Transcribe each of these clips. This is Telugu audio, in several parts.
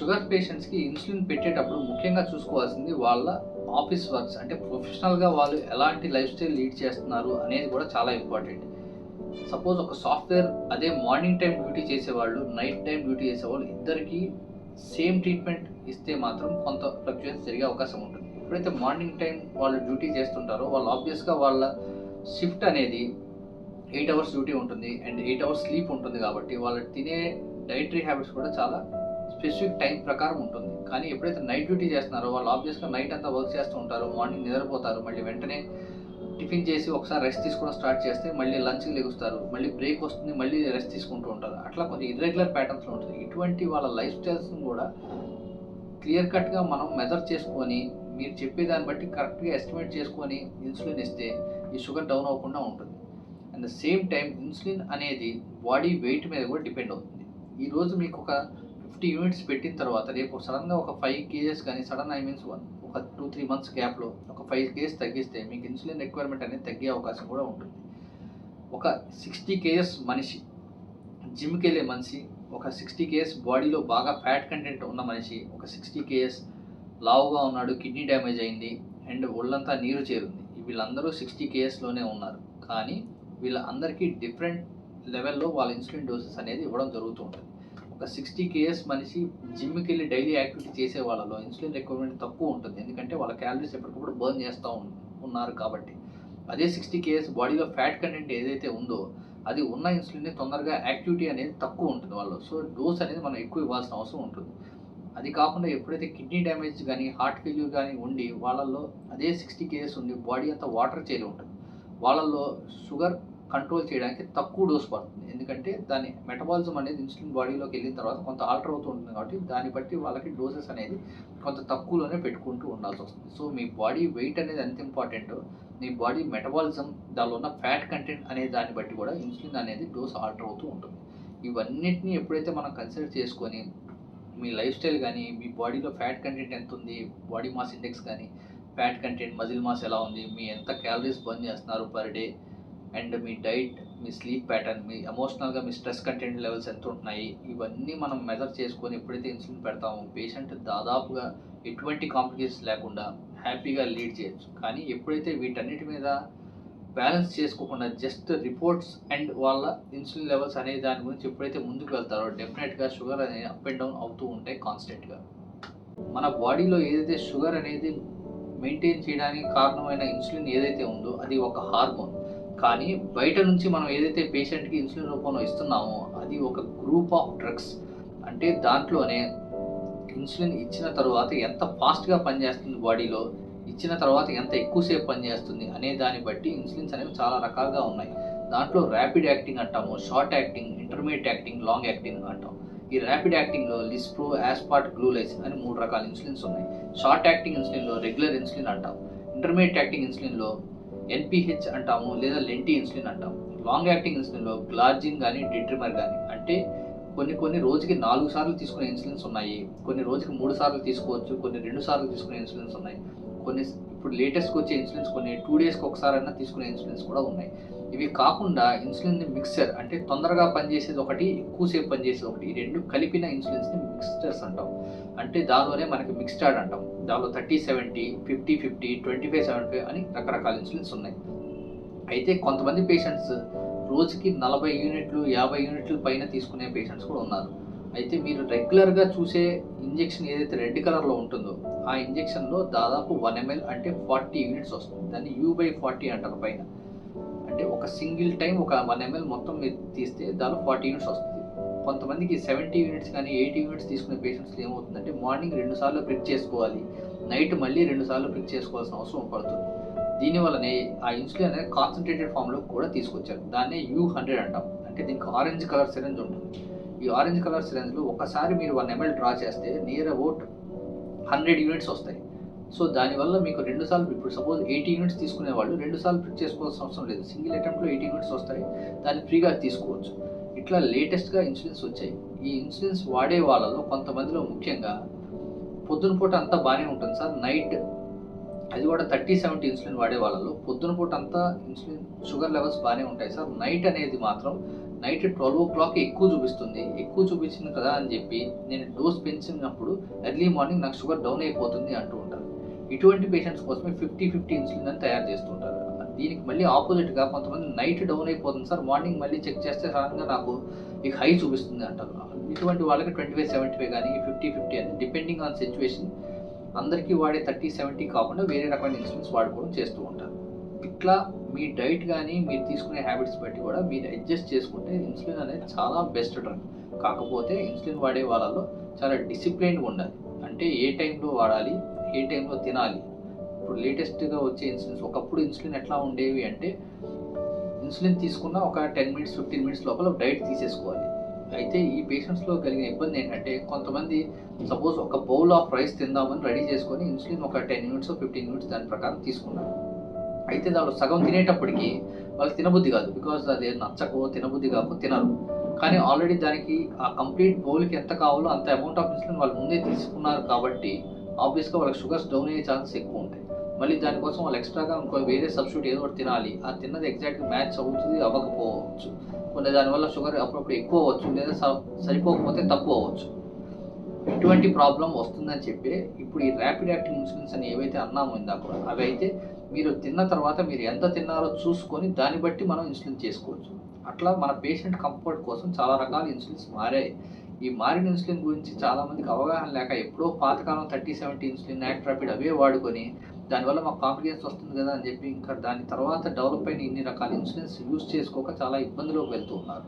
షుగర్ పేషెంట్స్కి ఇన్సులిన్ పెట్టేటప్పుడు ముఖ్యంగా చూసుకోవాల్సింది వాళ్ళ ఆఫీస్ వర్క్స్. అంటే ప్రొఫెషనల్గా వాళ్ళు ఎలాంటి లైఫ్ స్టైల్ లీడ్ చేస్తున్నారు అనేది కూడా చాలా ఇంపార్టెంట్. సపోజ్ ఒక సాఫ్ట్వేర్ అదే మార్నింగ్ టైం డ్యూటీ చేసేవాళ్ళు నైట్ టైం డ్యూటీ చేసేవాళ్ళు ఇద్దరికి సేమ్ ట్రీట్మెంట్ ఇస్తే మాత్రం కొంత ఫ్లక్చుయేషన్ జరిగే అవకాశం ఉంటుంది. ఎప్పుడైతే మార్నింగ్ టైం వాళ్ళు డ్యూటీ చేస్తుంటారో వాళ్ళు ఆబ్వియస్గా వాళ్ళ షిఫ్ట్ అనేది ఎయిట్ అవర్స్ డ్యూటీ ఉంటుంది అండ్ ఎయిట్ అవర్స్ స్లీప్ ఉంటుంది కాబట్టి వాళ్ళు తినే డైటరీ హ్యాబిట్స్ కూడా చాలా స్పెసిఫిక్ టైం ప్రకారం ఉంటుంది. కానీ ఎప్పుడైతే నైట్ డ్యూటీ చేస్తున్నారో వాళ్ళు ఆబ్వియస్గా నైట్ అంతా వర్క్ చేస్తూ ఉంటారు మార్నింగ్ నిద్రపోతారు మళ్ళీ వెంటనే టిఫిన్ చేసి ఒకసారి రెస్ట్ తీసుకోవడం స్టార్ట్ చేస్తే మళ్ళీ లంచ్కి లెగుస్తారు మళ్ళీ బ్రేక్ వస్తుంది మళ్ళీ రెస్ట్ తీసుకుంటూ ఉంటారు. అట్లా కొంచెం ఇర్రెగ్యులర్ ప్యాటర్న్స్లో ఉంటుంది. ఇటువంటి వాళ్ళ లైఫ్ స్టైల్స్ని కూడా క్లియర్ కట్గా మనం మెజర్ చేసుకొని మీరు చెప్పే దాన్ని బట్టి కరెక్ట్గా ఎస్టిమేట్ చేసుకొని ఇన్సులిన్ ఇస్తే ఈ షుగర్ డౌన్ అవ్వకుండా ఉంటుంది. And the same time insulin అనేది బాడీ వెయిట్ మీద కూడా డిపెండ్ అవుతుంది. ఈరోజు మీకు ఒక ఫిఫ్టీ యూనిట్స్ పెట్టిన తర్వాత రేపు సడన్గా ఒక ఫైవ్ కేజెస్ కానీ సడన్ ఐ మీన్స్ వన్ ఒక టూ త్రీ మంత్స్ గ్యాప్లో ఒక ఫైవ్ కేజెస్ తగ్గిస్తే మీకు ఇన్సులిన్ రిక్వైర్మెంట్ అనేది తగ్గే అవకాశం కూడా ఉంటుంది. ఒక సిక్స్టీ కేజెస్ మనిషి జిమ్కి వెళ్ళే మనిషి ఒక సిక్స్టీ కేఎస్ బాడీలో బాగా ఫ్యాట్ కంటెంట్ ఉన్న మనిషి ఒక సిక్స్టీ కేఎస్ లావుగా ఉన్నాడు కిడ్నీ డ్యామేజ్ అయింది అండ్ ఒళ్ళంతా నీరు చేరుంది వీళ్ళందరూ సిక్స్టీ కేఎస్లోనే ఉన్నారు. కానీ వీళ్ళ అందరికీ డిఫరెంట్ లెవెల్లో వాళ్ళ ఇన్సులిన్ డోసెస్ అనేది ఇవ్వడం జరుగుతూ ఉంటుంది. ఒక సిక్స్టీ కేఎస్ మనిషి జిమ్కి వెళ్ళి డైలీ యాక్టివిటీ చేసే వాళ్ళలో ఇన్సులిన్ రిక్వైర్మెంట్ తక్కువ ఉంటుంది. ఎందుకంటే వాళ్ళ క్యాలరీస్ ఎప్పటికప్పుడు బర్న్ చేస్తూ ఉన్నారు కాబట్టి. అదే సిక్స్టీ కేఎస్ బాడీలో ఫ్యాట్ కంటెంట్ ఏదైతే ఉందో అది ఉన్న ఇన్సులిన్ తొందరగా యాక్టివిటీ అనేది తక్కువ ఉంటుంది వాళ్ళు సో డోస్ అనేది మనం ఎక్కువ ఇవ్వాల్సిన అవసరం ఉంటుంది. అది కాకుండా ఎప్పుడైతే కిడ్నీ డ్యామేజ్ కానీ హార్ట్ ఫెయిల్యూర్ కానీ ఉండి వాళ్ళల్లో అదే సిక్స్టీ కేఎస్ ఉండి బాడీ అంతా వాటర్ చేరి ఉంటుంది. వాళ్ళల్లో షుగర్ కంట్రోల్ చేయడానికి తక్కువ డోస్ పడుతుంది. ఎందుకంటే దాని మెటబాలిజం అనేది ఇన్సులిన్ బాడీలోకి వెళ్ళిన తర్వాత కొంత ఆల్టర్ అవుతూ ఉంటుంది కాబట్టి దాన్ని బట్టి వాళ్ళకి డోసెస్ అనేది కొంత తక్కువలోనే పెట్టుకుంటూ ఉండాల్సి వస్తుంది. సో మీ బాడీ వెయిట్ అనేది ఎంత ఇంపార్టెంట్ మీ బాడీ మెటబాలిజం దానిలో ఉన్న ఫ్యాట్ కంటెంట్ అనే దాన్ని బట్టి కూడా ఇన్సులిన్ అనేది డోస్ ఆల్టర్ అవుతూ ఉంటుంది. ఇవన్నిటిని ఎప్పుడైతే మనం కన్సిడర్ చేసుకొని మీ లైఫ్ స్టైల్ కానీ మీ బాడీలో ఫ్యాట్ కంటెంట్ ఎంత ఉంది బాడీ మాస్ ఇండెక్స్ కానీ ఫ్యాట్ కంటెంట్ మజిల్ మాస్ ఎలా ఉంది మీ ఎంత క్యాలరీస్ బర్న్ చేస్తున్నారు పర్ డే అండ్ మీ డైట్ మీ స్లీప్ ప్యాటర్న్ మీ ఎమోషనల్గా మీ స్ట్రెస్ కంటెంట్ లెవెల్స్ ఎంత ఉంటున్నాయి ఇవన్నీ మనం మెజర్ చేసుకొని ఎప్పుడైతే ఇన్సులిన్ పెడతామో పేషెంట్ దాదాపుగా ఎటువంటి కాంప్లికేషన్స్ లేకుండా హ్యాపీగా లీడ్ చేయొచ్చు. కానీ ఎప్పుడైతే వీటన్నిటి మీద బ్యాలెన్స్ చేసుకోకుండా జస్ట్ రిపోర్ట్స్ అండ్ వాళ్ళ ఇన్సులిన్ లెవెల్స్ అనే దాని గురించి ఎప్పుడైతే ముందుకు వెళ్తారో డెఫినెట్గా షుగర్ అనేది అప్ అండ్ డౌన్ అవుతూ ఉంటాయి కాన్స్టెంట్గా. మన బాడీలో ఏదైతే షుగర్ అనేది మెయింటైన్ చేయడానికి కారణమైన ఇన్సులిన్ ఏదైతే ఉందో అది ఒక హార్మోన్. కానీ బయట నుంచి మనం ఏదైతే పేషెంట్కి ఇన్సులిన్ రూపంలో ఇస్తున్నామో అది ఒక గ్రూప్ ఆఫ్ డ్రగ్స్ అంటే దాంట్లోనే ఇన్సులిన్ ఇచ్చిన తర్వాత ఎంత ఫాస్ట్గా పనిచేస్తుంది బాడీలో ఇచ్చిన తర్వాత ఎంత ఎక్కువసేపు పనిచేస్తుంది అనే దాన్ని బట్టి ఇన్సులిన్స్ అనేవి చాలా రకాలుగా ఉన్నాయి. దాంట్లో ర్యాపిడ్ యాక్టింగ్ అంటాము short acting intermediate acting long acting అంటాం. ఈ ర్యాపిడ్ యాక్టింగ్లో లిస్ప్రో యాస్పాట్ గ్లూలైస్ అని మూడు రకాల ఇన్సులిన్స్ ఉన్నాయి. షార్ట్ యాక్టింగ్ ఇన్సులిన్లో రెగ్యులర్ ఇన్సులిన్ అంటాం. ఇంటర్మీడియట్ యాక్టింగ్ ఇన్సులిన్లో ఎన్పిహెచ్ అంటాము లేదా లెంటి ఇన్సులిన్ అంటాము. లాంగ్ యాక్టింగ్ ఇన్సులిన్లో గ్లార్జిన్ కానీ డిట్రిమర్ కానీ అంటే కొన్ని కొన్ని రోజుకి నాలుగు సార్లు తీసుకునే ఇన్సులిన్స్ ఉన్నాయి. కొన్ని రోజుకి మూడు సార్లు తీసుకోవచ్చు కొన్ని రెండు సార్లు తీసుకునే ఇన్సులిన్స్ ఉన్నాయి. కొన్ని ఇప్పుడు లేటెస్ట్కి వచ్చే ఇన్సులిన్స్ కొన్ని టూ డేస్కి ఒకసారి అయినా తీసుకునే ఇన్సులిన్స్ కూడా ఉన్నాయి. ఇవి కాకుండా ఇన్సులిన్ మిక్సర్ అంటే తొందరగా పనిచేసేది ఒకటి ఎక్కువసేపు పనిచేసేది ఒకటి. ఈ రెండు కలిపిన ఇన్సులిన్స్ని మిక్స్చర్స్ అంటాం. అంటే దానిలోనే మనకి మిక్స్టార్డ్ అంటాం. దానిలో thirty seventy fifty fifty twenty five seventy five అని రకరకాల ఇన్సులిన్స్ ఉన్నాయి. అయితే కొంతమంది పేషెంట్స్ రోజుకి నలభై యూనిట్లు యాభై యూనిట్ల పైన తీసుకునే పేషెంట్స్ కూడా ఉన్నారు. అయితే మీరు రెగ్యులర్గా చూసే ఇంజెక్షన్ ఏదైతే రెడ్ కలర్లో ఉంటుందో ఆ ఇంజెక్షన్లో దాదాపు వన్ ఎంఎల్ అంటే ఫార్టీ యూనిట్స్ వస్తుంది. దాన్ని యూ బై ఫార్టీ అంటారు పైన. అంటే ఒక సింగిల్ టైం ఒక వన్ ఎంఎల్ మొత్తం మీరు తీస్తే దాదాపు ఫార్టీ యూనిట్స్ వస్తుంది. కొంతమందికి సెవెంటీ యూనిట్స్ కానీ ఎయిటీ యూనిట్స్ తీసుకునే పేషెంట్స్ ఏమవుతుందంటే మార్నింగ్ రెండు సార్లు ప్రిక్ చేసుకోవాలి. నైట్ మళ్ళీ రెండు సార్లు ప్రిక్ చేసుకోవాల్సిన అవసరం పడుతుంది. దీనివల్లనే ఆ ఇన్సులిన్ అనేది కాన్సన్ట్రేటెడ్ ఫామ్లో కూడా తీసుకొచ్చారు. దాన్నే యూ హండ్రెడ్ అంటాం. అంటే దీనికి ఆరెంజ్ కలర్ సిరెంజ్ ఉంటుంది. ఈ ఆరెంజ్ కలర్ సిరంజ్లు ఒకసారి మీరు వన్ ఎంఎల్ డ్రా చేస్తే నియర్ అబౌట్ హండ్రెడ్ యూనిట్స్ వస్తాయి. సో దానివల్ల మీకు రెండు సార్లు ఇప్పుడు సపోజ్ ఎయిటీ యూనిట్స్ తీసుకునే వాళ్ళు రెండు సార్లు ప్రిక్ చేసుకోవాల్సిన అవసరం లేదు. సింగిల్ అటెంప్ట్లో ఎయిటీ యూనిట్స్ వస్తాయి. దాన్ని ఫ్రీగా తీసుకోవచ్చు. ఇట్లా లేటెస్ట్గా ఇన్సూరెన్స్ వచ్చాయి. ఈ ఇన్సులిన్స్ వాడే వాళ్ళలో కొంతమందిలో ముఖ్యంగా పొద్దున పూట అంతా బాగానే ఉంటుంది సార్. నైట్ అది కూడా థర్టీ సెవెంటీ ఇన్సులిన్ వాడే వాళ్ళలో పొద్దున పూట అంతా ఇన్సులిన్ షుగర్ లెవెల్స్ బాగానే ఉంటాయి సార్. నైట్ అనేది మాత్రం నైట్ ట్వెల్వ్ ఓ క్లాక్ ఎక్కువ చూపిస్తుంది. ఎక్కువ చూపించింది కదా అని చెప్పి నేను డోస్ పెంచినప్పుడు ఎర్లీ మార్నింగ్ నాకు షుగర్ డౌన్ అయిపోతుంది అంటూ ఉంటారు. ఇటువంటి పేషెంట్స్ కోసమే ఫిఫ్టీ ఫిఫ్టీ ఇన్సులిన్ అని తయారు చేస్తుంటారు దీనికి మళ్ళీ ఆపోజిట్గా కొంతమంది నైట్ డౌన్ అయిపోతుంది సార్ మార్నింగ్ మళ్ళీ చెక్ చేస్తే సడన్గా నాకు ఇక హై చూపిస్తుంది అంటారు. ఇటువంటి వాళ్ళకి ట్వంటీ ఫైవ్ సెవెంటీ ఫైవ్ కానీ ఫిఫ్టీ ఫిఫ్టీ అని డిపెండింగ్ ఆన్ సిచ్యువేషన్ అందరికీ వాడే థర్టీ సెవెంటీ కాకుండా వేరే రకమైన ఇన్సులిన్స్ వాడుకోవడం చేస్తూ ఉంటారు. ఇట్లా మీ డైట్ కానీ మీరు తీసుకునే హ్యాబిట్స్ బట్టి కూడా మీరు అడ్జస్ట్ చేసుకుంటే ఇన్సులిన్ అనేది చాలా బెస్ట్ డ్రగ్. కాకపోతే ఇన్సులిన్ వాడే వాళ్ళలో చాలా డిసిప్లైన్గా ఉండాలి. అంటే ఏ టైంలో వాడాలి ఏ టైంలో తినాలి. ఇప్పుడు లేటెస్ట్గా వచ్చే ఇన్సులిన్స్ ఒకప్పుడు ఇన్సులిన్ ఎట్లా ఉండేవి అంటే ఇన్సులిన్ తీసుకున్న ఒక టెన్ మినిట్స్ ఫిఫ్టీన్ మినిట్స్ లోపల డైట్ తీసేసుకోవాలి. అయితే ఈ పేషెంట్స్లో కలిగిన ఇబ్బంది ఏంటంటే కొంతమంది సపోజ్ ఒక బౌల్ ఆఫ్ రైస్ తిందామని రెడీ చేసుకొని ఇన్సులిన్ ఒక టెన్ మినిట్స్ ఫిఫ్టీన్ మినిట్స్ దాని ప్రకారం తీసుకున్నారు. అయితే దాంట్లో సగం తినేటప్పటికి వాళ్ళకి తినబుద్ధి కాదు. బికాజ్ అది నచ్చకో తినబుద్ధి కాకో తినరు. కానీ ఆల్రెడీ దానికి ఆ కంప్లీట్ బౌల్కి ఎంత కావాలో అంత అమౌంట్ ఆఫ్ ఇన్సులిన్ వాళ్ళు ముందే తీసుకున్నారు కాబట్టి ఆబ్వియస్గా వాళ్ళకి షుగర్స్ డౌన్ అయ్యే ఛాన్సెస్ ఎక్కువ ఉంటాయి. మళ్ళీ దానికోసం వాళ్ళు ఎక్స్ట్రాగా ఇంకో వేరే సబ్స్టిట్యూట్ ఏదో ఒకటి తినాలి. ఆ తిన్నది ఎగ్జాక్ట్గా మ్యాచ్ అవుతుంది అవ్వకపోవచ్చు. కొన్ని దానివల్ల షుగర్ అప్పుడప్పుడు ఎక్కువ అవ్వచ్చు లేదా సరిపోకపోతే తక్కువ అవ్వచ్చు. అటువంటి ప్రాబ్లం వస్తుందని చెప్పి ఇప్పుడు ఈ ర్యాపిడ్ యాక్టింగ్ ఇన్సులిన్స్ అని ఏవైతే అన్నామో ఇందాక అవి అయితే మీరు తిన్న తర్వాత మీరు ఎంత తిన్నారో చూసుకొని దాన్ని బట్టి మనం ఇన్సులిన్ చేసుకోవచ్చు. అట్లా మన పేషెంట్ కంఫర్ట్ కోసం చాలా రకాల ఇన్సులిన్స్ మారాయి. ఈ మారిన ఇన్సులిన్ గురించి చాలామందికి అవగాహన లేక ఎప్పుడో పాతకాలం thirty seventy insulin Actrapid అవే వాడుకొని దానివల్ల మాకు కాంప్లికేషన్స్ వస్తుంది కదా అని చెప్పి ఇంకా దాని తర్వాత డెవలప్ అయిన ఇన్ని రకాల ఇన్సులిన్స్ యూజ్ చేసుకోక చాలా ఇబ్బందులోకి వెళ్తూ ఉన్నారు.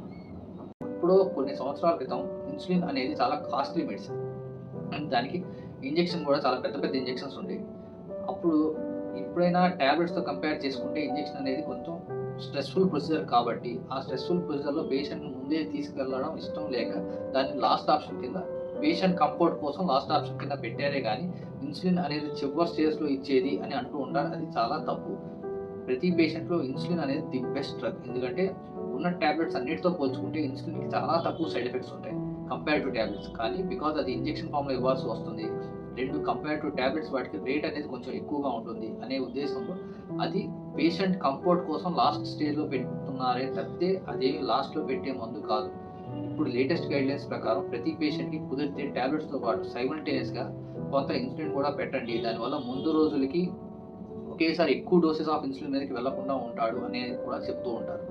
ఇప్పుడు కొన్ని సంవత్సరాల క్రితం ఇన్సులిన్ అనేది చాలా కాస్ట్లీ మెడిసిన్. దానికి ఇంజెక్షన్ కూడా చాలా పెద్ద పెద్ద ఇంజెక్షన్స్ ఉండేవి అప్పుడు ఎప్పుడైనా ట్యాబ్లెట్స్తో కంపేర్ చేసుకుంటే ఇంజెక్షన్ అనేది కొంచెం స్ట్రెస్ఫుల్ ప్రొసీజర్ కాబట్టి ఆ స్ట్రెస్ఫుల్ ప్రొసీజర్లో పేషెంట్ని ముందే తీసుకెళ్ళడం ఇష్టం లేక దాన్ని లాస్ట్ ఆప్షన్ కింద పేషెంట్ కంఫర్ట్ కోసం లాస్ట్ ఆప్షన్ కింద పెట్టారే కానీ ఇన్సులిన్ అనేది చివరి స్టేజ్లో ఇచ్చేది అని అంటూ ఉంటారు. అది చాలా తప్పు. ప్రతి పేషెంట్లో ఇన్సులిన్ అనేది ది బెస్ట్ డ్రగ్. ఎందుకంటే ఉన్న ట్యాబ్లెట్స్ అన్నిటితో పోల్చుకుంటే ఇన్సులిన్కి చాలా తక్కువ సైడ్ ఎఫెక్ట్స్ ఉంటాయి కంపేర్ టు ట్యాబ్లెట్స్ కానీ బికాజ్ అది ఇంజెక్షన్ ఫామ్లో ఇవ్వాల్సి వస్తుంది రెండు కంపేర్ టు ట్యాబ్లెట్స్ వాటికి రేట్ అనేది కొంచెం ఎక్కువగా ఉంటుంది అనే ఉద్దేశంలో అది పేషెంట్ కంఫర్ట్ కోసం లాస్ట్ స్టేజ్లో పెట్టుతున్నారే తప్పితే అదే లాస్ట్లో పెట్టే మందు కాదు. ఇప్పుడు లేటెస్ట్ గైడ్లైన్స్ ప్రకారం ప్రతి పేషెంట్కి కుదిరితే ట్యాబ్లెట్స్తో పాటు సైమల్టేనియస్గా కొంత ఇన్సులిన్ కూడా పెట్టండి. దానివల్ల ముందు రోజులకి ఒకేసారి ఎక్కువ డోసెస్ ఆఫ్ ఇన్సులిన్ మీదకి వెళ్ళకుండా ఉంటాడు అనేది కూడా చెప్తూ ఉంటారు.